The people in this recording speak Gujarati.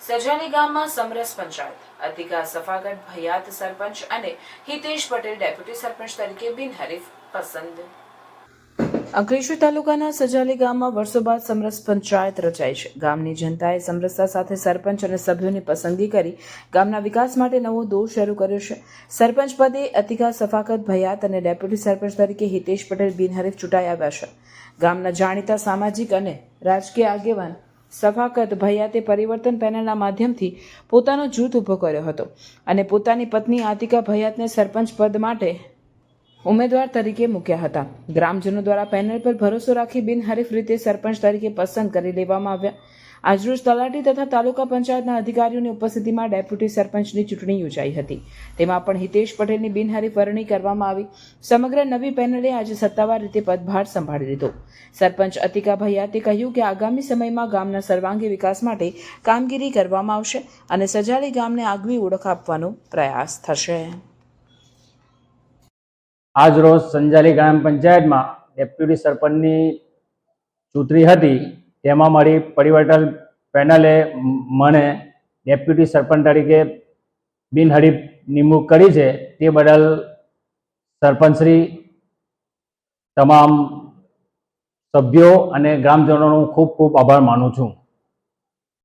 સજાની ગામમાં સમરસ પંચાયત અતિકા સફાગઢ, ભયાત સરપંચ અને હિતેશ પટેલ ડેપ્યુટી સરપંચ તરીકે બિનહરીફ પસંદ. અંકલેશ્વર તાલુકાના સજાલી ગામમાં વર્ષો બાદ સમરસ પંચાયત રચાઈ છે. ગામની જનતાએ સમરસતા સાથે સરપંચ અને સભ્યોની પસંદગી કરી ગામના વિકાસ માટે નવો દોર શરૂ કર્યો છે. સરપંચ પદે અતિકા સફાકત ભયાત અને ડેપ્યુટી સરપંચ તરીકે હિતેશ પટેલ બિનહરીફ ચૂંટાઈ આવ્યા છે. ગામના જાણીતા સામાજિક અને રાજકીય આગેવાન સફાકત ભૈયાતે પરિવર્તન પેનલના માધ્યમથી પોતાનો જૂથ ઊભો કર્યો હતો અને પોતાની પત્ની આતિકા ભૈયાતને સરપંચ પદ માટે ઉમેદવાર તરીકે મૂક્યા હતા. ગ્રામજનો દ્વારા પેનલ પર ભરોસો રાખી બિનહરીફ રીતે સરપંચ તરીકે પસંદ કરી લેવામાં આવ્યા. આજરોજ તલાટી તથા તાલુકા પંચાયતના અધિકારીઓની ઉપસ્થિતિમાં ડેપ્યુટી સરપંચની ચૂંટણી યોજાઈ હતી. તેમાં પણ હિતેશ પટેલની બિનહરીફ વરણી કરવામાં આવી. સમગ્ર નવી પેનલે આજે સત્તાવાર રીતે પદભાર સંભાળી લીધો. સરપંચ અતિકા ભૈયાતે કહ્યું કે આગામી સમયમાં ગામના સર્વાંગી વિકાસ માટે કામગીરી કરવામાં આવશે અને સજાલી ગામને આગવી ઓળખ આપવાનો પ્રયાસ થશે. આજરોજ સંજાલી ગ્રામ પંચાયતમાં ડેપ્યુટી સરપંચની ચૂંટણી હતી. તેમાં મારી પરિવર્તન પેનલે મને ડેપ્યુટી સરપંચ તરીકે બિનહરીફ નિમણૂક કરી છે તે બદલ સરપંચશ્રી, તમામ સભ્યો અને ગ્રામજનોનો ખૂબ ખૂબ આભાર માનું છું.